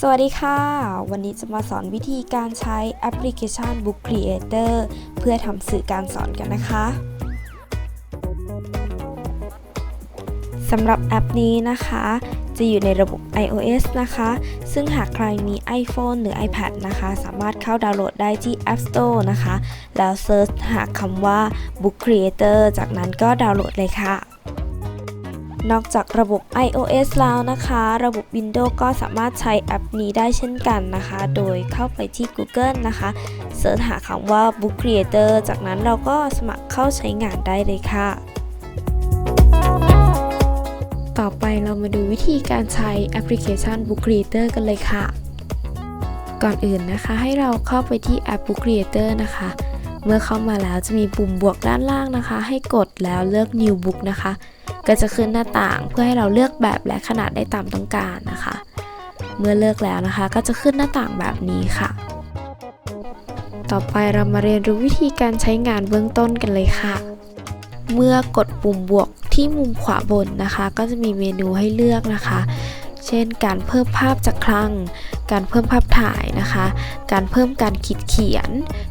สวัสดีค่ะ วันนี้จะมาสอนวิธีการใช้แอปพลิเคชัน Book Creator เพื่อทำสื่อการสอนกันนะคะ สำหรับแอปนี้นะคะ จะอยู่ในระบบ iOS นะคะ ซึ่งหากใครมี iPhone หรือ iPad นะคะ สามารถเข้าดาวน์โหลดได้ที่ App Store นะคะ แล้วเซิร์ชหาคำว่า Book Creator จากนั้นก็ดาวน์โหลดเลยค่ะ นอกจากระบบ iOS แล้วนะคะ ระบบ Windows ก็สามารถใช้แอปนี้ได้เช่นกันนะคะ โดยเข้าไปที่ Google นะคะเสิร์ชหาคำว่า Book Creator จากนั้นเราก็สมัครเข้าใช้งานได้เลยค่ะต่อไปเรามาดูวิธีการใช้แอปพลิเคชัน Book Creator กันเลยค่ะ ก่อนอื่นนะคะให้เราเข้าไปที่แอป Book Creator นะคะ เมื่อเข้ามาแล้วจะมีปุ่มบวกด้านล่างนะคะ ให้กดแล้วเลือก New Book นะคะ ก็จะขึ้นหน้าต่างเพื่อให้เราเลือกแบบและขนาดได้ตามต้องการนะคะ เมื่อเลือกแล้วนะคะ ก็จะขึ้นหน้าต่างแบบนี้ค่ะ ต่อไปเรามาเรียนรู้วิธีการใช้งานเบื้องต้นกันเลยค่ะ เมื่อกดปุ่มบวกที่มุมขวาบนนะคะ ก็จะมีเมนูให้เลือกนะคะ เช่น การเพิ่มภาพจากคลัง การเพิ่มภาพถ่ายนะคะ การเพิ่มการขีดเขียน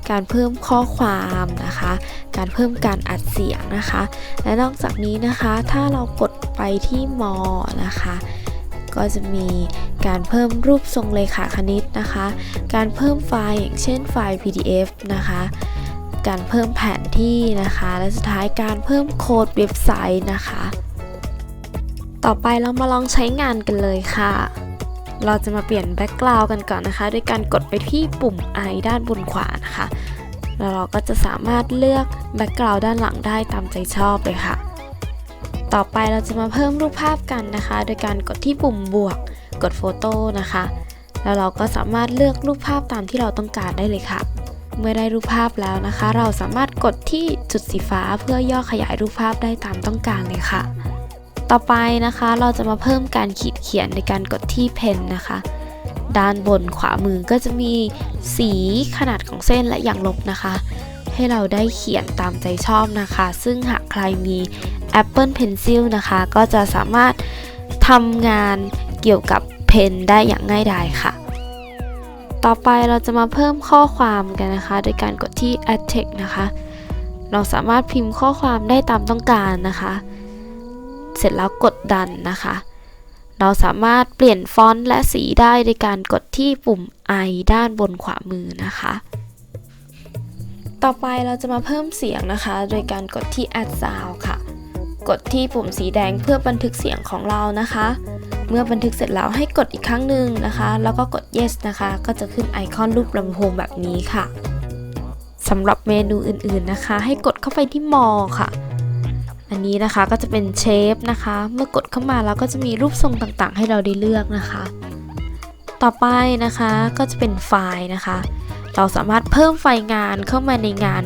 การเพิ่มข้อความนะคะ การเพิ่มการอัดเสียงนะคะ และนอกจากนี้นะคะ ถ้าเรากดไปที่มอนะคะก็จะมีการเพิ่มรูปทรงเลขาคณิตนะคะ การเพิ่มไฟล์อย่างเช่นไฟล์ PDF นะคะ การเพิ่มแผนที่นะคะ และสุดท้ายการเพิ่มโค้ดเว็บไซต์นะคะ ต่อไปเรามาลองใช้งานกันเลยค่ะ เราจะมาเปลี่ยนแบ็กกราวด์กันก่อนนะคะด้วยการกดไปที่ปุ่ม i ด้านบนขวานะคะ แล้วเราก็จะสามารถเลือกแบ็กกราวด์ด้านหลังได้ตามใจชอบเลยค่ะ ต่อไปเราจะมาเพิ่มรูปภาพกันนะคะ โดยการกดที่ปุ่มบวก กดโฟโต้นะคะ แล้วเราก็สามารถเลือกรูปภาพตามที่เราต้องการได้เลยค่ะ เมื่อได้รูปภาพแล้วนะคะ เราสามารถกดที่จุดสีฟ้าเพื่อย่อขยายรูปภาพได้ตามต้องการเลยค่ะ ต่อไปนะคะเราจะมาเพิ่มการขีดเขียนในการกดที่เพนนะคะ ด้านบนขวามือก็จะมีสีขนาดของเส้นและอย่างลบนะคะ ให้เราได้เขียนตามใจชอบนะคะ ซึ่งหากใครมี Apple Pencil นะคะ ก็จะสามารถทำงานเกี่ยวกับเพนได้อย่างง่ายดายค่ะ ต่อไปเราจะมาเพิ่มข้อความกันนะคะ โดยการกดที่ Add Text นะคะ เราสามารถพิมพ์ข้อความได้ตามต้องการนะคะ ร็จแล้วกดดันนะคะ เราสามารถเปลี่ยนฟอนต์และสีได้โดยการกดที่ปุ่ม I ด้านบนขวามือนะคะ ต่อไปเราจะมาเพิ่มเสียงนะคะ โดยการกดที่ Add Sound ค่ะ กดที่ปุ่มสีแดงเพื่อบันทึกเสียงของเรานะคะ เมื่อบันทึกเสร็จแล้วให้กดอีกครั้งหนึ่งนะคะ แล้วก็กด yes นะคะ ก็จะขึ้นไอคอนรูปลำโพงแบบนี้ค่ะสำหรับเมนูอื่นๆนะคะ ให้กดเข้าไปที่มอค่ะ อันนี้นะคะก็จะเป็นเชฟนะคะ เมื่อกดเข้ามาแล้วก็จะมีรูปทรงต่างๆ ให้เราได้เลือกนะคะ ต่อไปนะคะก็จะเป็นไฟล์นะคะ เราสามารถเพิ่มไฟล์งานเข้ามาในงาน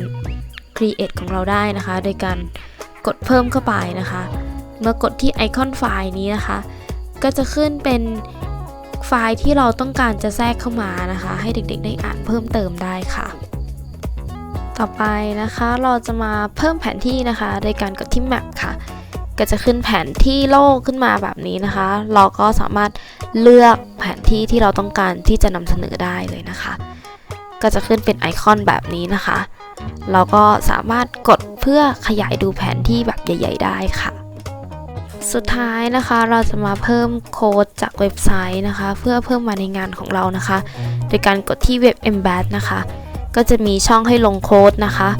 Create ของเราได้นะคะ โดยการกดเพิ่มเข้าไปนะคะ เมื่อกดที่ไอคอนไฟล์นี้นะคะ ก็จะขึ้นเป็นไฟล์ที่เราต้องการจะแทรกเข้ามานะคะ ให้เด็กๆได้อ่านเพิ่มเติมได้ค่ะ ต่อไปนะคะเราจะมาเพิ่มแผนที่นะคะโดยการกดที่ Map ค่ะ ก็จะขึ้นแผนที่โลกขึ้นมาแบบนี้นะคะ เราก็สามารถเลือกแผนที่ที่เราต้องการที่จะนำเสนอได้เลยนะคะ ก็จะขึ้นเป็นไอคอนแบบนี้นะคะ เราก็สามารถกดเพื่อขยายดูแผนที่แบบใหญ่ ๆ ได้ค่ะสุดท้ายนะคะเราจะมาเพิ่มโค้ดจากเว็บไซต์นะคะ เพื่อเพิ่มมาในงานของเรานะคะ โดยการกดที่เว็บ embed นะคะ ก็จะมีช่องให้ลงโค้ดนะคะ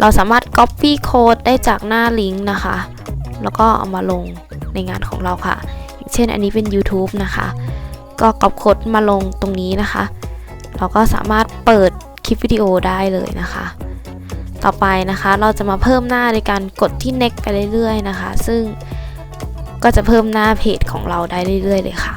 เราสามารถ copy โค้ดได้จากหน้าลิงก์นะคะ แล้วก็เอามาลงในงานของเราค่ะ อย่างเช่นอันนี้เป็น YouTube นะคะ ก็ก๊อปโค้ดมาลงตรงนี้นะคะ เราก็สามารถเปิดคลิปวิดีโอได้เลยนะคะ ต่อไปนะคะเราจะมาเพิ่มหน้าในการกดที่ next ไปเรื่อยๆนะคะ ซึ่งก็จะเพิ่มหน้าเพจของเราได้เรื่อยๆเลยค่ะ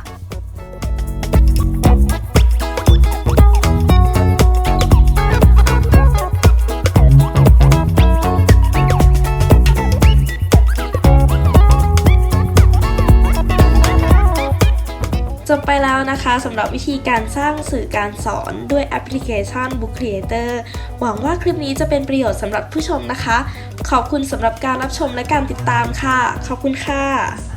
นะคะสำหรับวิธีการสร้างสื่อการสอนด้วยแอปพลิเคชัน Book Creator หวังว่าคลิปนี้จะเป็นประโยชน์สำหรับผู้ชมนะคะ ขอบคุณสำหรับการรับชมและการติดตามค่ะ ขอบคุณค่ะ